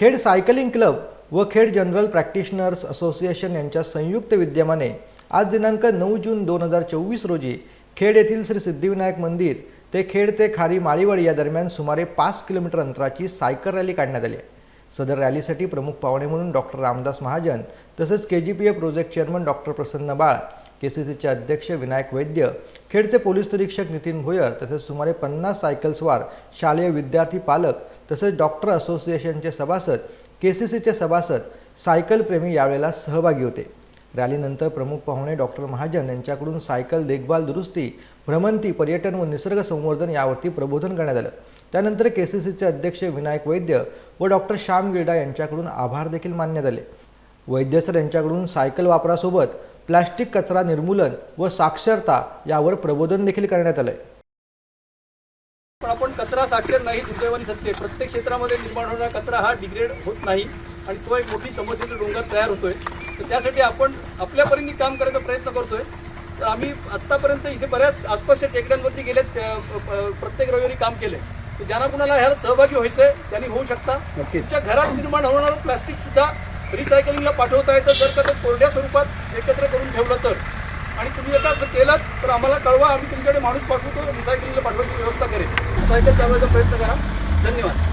Khed cycling club व Khed general practitioners association यांच्या संयुक्त विद्यमाने आज दिनांक नऊ जून दोन हजार चोवीस रोजी खेड येथील श्री सिद्धिविनायक मंदिर ते खेड ते खारी माळीवळी या दरम्यान सुमारे पाच किलोमीटर अंतराची सायकल रॅली काढण्यात आली आहे. सदर रॅलीसाठी प्रमुख पाहुणे म्हणून डॉक्टर रामदास महाजन तसेच K G P A project chairman doctor Prasanna Bal K C सीचे अध्यक्ष विनायक वैद्य खेडचे पोलीस निरीक्षक नितीन भोयर तसेच सुमारे पन्नास सायकलस्वार शालेय विद्यार्थी पालक तसेच डॉक्टर असोसिएशनचे सभासद के सी सीचे सभासद सायकलप्रेमी यावेळेला सहभागी होते. रॅलीनंतर प्रमुख पाहुणे डॉक्टर महाजन यांच्याकडून सायकल देखभाल दुरुस्ती भ्रमंती पर्यटन व निसर्ग संवर्धन यावरती प्रबोधन करण्यात आलं. त्यानंतर के सी सीचे अध्यक्ष विनायक वैद्य व डॉक्टर श्याम गिरडा यांच्याकडून आभार देखील मानण्यात आले. वैद्य सर यांच्याकडून सायकल वापरासोबत प्लॅस्टिक कचरा निर्मूलन व साक्षरता यावर प्रबोधन देखील करण्यात आलं पण आपण कचरा साक्षर नाही दुर्दैवाने सत्य. प्रत्येक क्षेत्रामध्ये निर्माण होणारा कचरा हा डिग्रेड होत नाही आणि तो एक मोठी समस्येचा डोंगर तयार होतोय. तर त्यासाठी आपण आपल्या परीने काम करायचा प्रयत्न करतोय. तर आम्ही आत्तापर्यंत इथे बऱ्याच आसपासच्या टेकड्यांवरती गेले प्रत्येक रविवारी काम केले तर ज्यांना कुणाला ह्याला सहभागी व्हायचंय त्यांनी होऊ शकता. तुमच्या घरात निर्माण होणारं प्लास्टिक सुद्धा रिसायकलिंगला पाठवता येतं. जर का ते कोरड्या स्वरूपात एकत्र करून ठेवलं तर. आणि तुम्ही जर असं केलं तर आम्हाला कळवा आम्ही तुमच्याकडे माणूस पाठवतो रिसायकलिंगला पाठवायची व्यवस्था करेल रिसायकल चालवायचा प्रयत्न करा. धन्यवाद.